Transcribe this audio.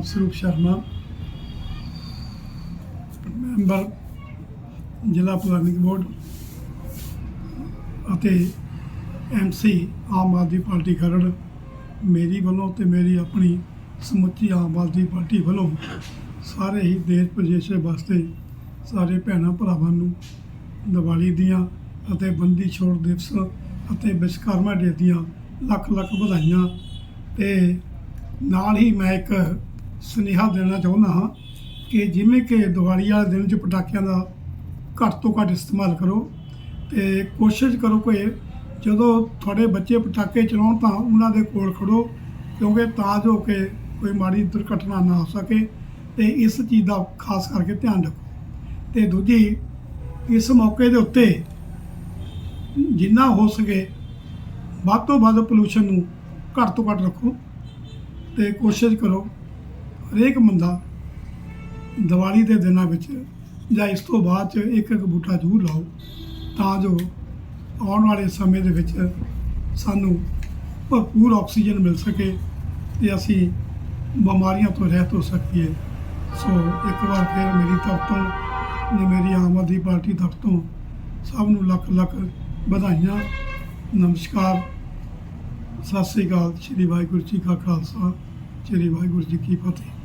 Ram Sarup Sharma member ਜ਼ਿਲ੍ਹਾ planning board ਅਤੇ MC Aam Aadmi party Kharar ਮੇਰੀ ਵੱਲੋਂ ਤੇ ਮੇਰੀ ਆਪਣੀ ਸਮੁੱਚੀ ਆਮ ਆਦਮੀ ਪਾਰਟੀ ਵੱਲੋਂ ਸਾਰੇ ਹੀ ਦੇਸ਼ ਪ੍ਰਦੇਸ਼ ਵਾਸਤੇ ਸਾਰੇ ਭੈਣਾਂ ਭਰਾਵਾਂ ਨੂੰ ਦੀਵਾਲੀ ਦੀਆਂ ਅਤੇ ਬੰਦੀ ਛੋੜ ਦਿਵਸ ਅਤੇ ਵਿਸ਼ਕਰਮਾ ਡੇ ਦੀਆਂ ਲੱਖ ਲੱਖ ਵਧਾਈਆਂ ਤੇ ਨਾਲ ਹੀ ਮੈਂ ਇੱਕ ਸੁਨੇਹਾ ਦੇਣਾ ਚਾਹੁੰਦਾ ਹਾਂ ਕਿ ਜਿਵੇਂ ਕਿ ਦੀਵਾਲੀ ਵਾਲੇ ਦਿਨ 'ਚ ਪਟਾਕਿਆਂ ਦਾ ਘੱਟ ਤੋਂ ਘੱਟ ਇਸਤੇਮਾਲ ਕਰੋ ਤੇ ਕੋਸ਼ਿਸ਼ ਕਰੋ ਕਿ ਜਦੋਂ ਤੁਹਾਡੇ ਬੱਚੇ ਪਟਾਕੇ ਚਲਾਉਣ ਤਾਂ ਉਹਨਾਂ ਦੇ ਕੋਲ ਖੜੋ, ਕਿਉਂਕਿ ਤਾਂ ਜੋ ਕਿ ਕੋਈ ਮਾੜੀ ਦੁਰਘਟਨਾ ਨਾ ਹੋ ਸਕੇ ਤੇ ਇਸ ਚੀਜ਼ ਦਾ ਖਾਸ ਕਰਕੇ ਧਿਆਨ ਰੱਖੋ। ਤੇ ਦੂਜੀ, ਇਸ ਮੌਕੇ ਦੇ ਉੱਤੇ ਜਿੰਨਾ ਹੋ ਸਕੇ ਵੱਧ ਤੋਂ ਵੱਧ ਪੋਲੂਸ਼ਨ ਨੂੰ ਘੱਟ ਤੋਂ ਘੱਟ ਰੱਖੋ ਤੇ ਕੋਸ਼ਿਸ਼ ਕਰੋ ਹਰੇਕ ਬੰਦਾ ਦੀਵਾਲੀ ਦੇ ਦਿਨਾਂ ਵਿੱਚ ਜਾਂ ਇਸ ਤੋਂ ਬਾਅਦ ਚ ਇੱਕ ਇੱਕ ਬੂਟਾ ਜ਼ਰੂਰ ਲਾਓ ਤਾਂ ਜੋ ਆਉਣ ਵਾਲੇ ਸਮੇਂ ਦੇ ਵਿੱਚ ਸਾਨੂੰ ਭਰਪੂਰ ਆਕਸੀਜਨ ਮਿਲ ਸਕੇ ਤੇ ਅਸੀਂ ਬਿਮਾਰੀਆਂ ਤੋਂ ਰਹਿਤ ਹੋ ਸਕੀਏ। ਸੋ ਇੱਕ ਵਾਰ ਫਿਰ ਮੇਰੀ ਤਰਫ ਤੋਂ ਨੇ ਮੇਰੀ ਆਮ ਆਦਮੀ ਪਾਰਟੀ ਤਰਫ ਤੋਂ ਸਭ ਨੂੰ ਲੱਖ ਲੱਖ ਵਧਾਈਆਂ। ਨਮਸਕਾਰ। ਸਤਿ ਸ੍ਰੀ ਅਕਾਲ। ਸ਼੍ਰੀ ਵਾਹਿਗੁਰੂ ਜੀ ਕਾ ਖਾਲਸਾ। ਸ਼੍ਰੀ ਵਾਹਿਗੁਰੂ ਜੀ ਕੀ ਫਤਿਹ।